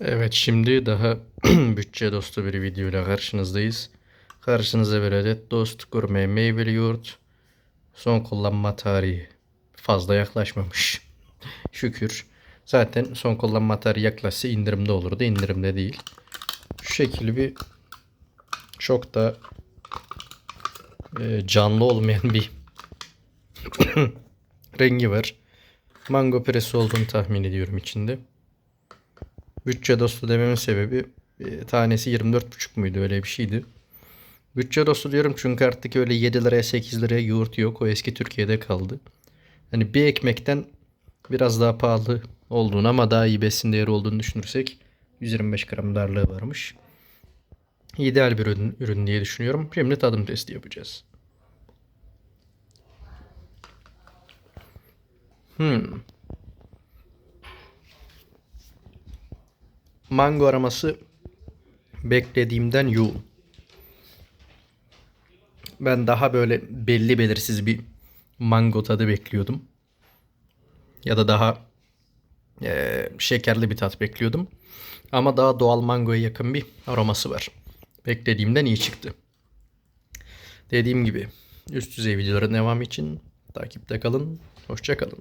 Evet şimdi daha bütçe dostu bir videoyla karşınızdayız. Karşınıza bir adet dost gurme meyveli yoğurt. Son kullanma tarihi fazla yaklaşmamış. Şükür. Zaten son kullanma tarihi yaklaşsa indirimde olurdu. İndirimde değil. Şu şekilde bir çok da e, canlı olmayan bir rengi var. Mango presi olduğunu tahmin ediyorum içinde. Bütçe dostu dememin sebebi e, tanesi 24,5 muydu öyle bir şeydi. Bütçe dostu diyorum çünkü artık öyle 7 liraya 8 liraya yoğurt yok. O eski Türkiye'de kaldı. Hani bir ekmekten biraz daha pahalı olduğunu ama daha iyi besin değeri olduğunu düşünürsek 125 gram darlığı varmış. İdeal bir ürün, ürün diye düşünüyorum. Şimdi tadım testi yapacağız. Hmm. Mango aroması beklediğimden yoğun. Ben daha böyle belli belirsiz bir mango tadı bekliyordum. Ya da daha eee, şekerli bir tat bekliyordum. Ama daha doğal mangoya yakın bir aroması var. Beklediğimden iyi çıktı. Dediğim gibi üst düzey videoların devamı için takipte kalın. Hoşça kalın.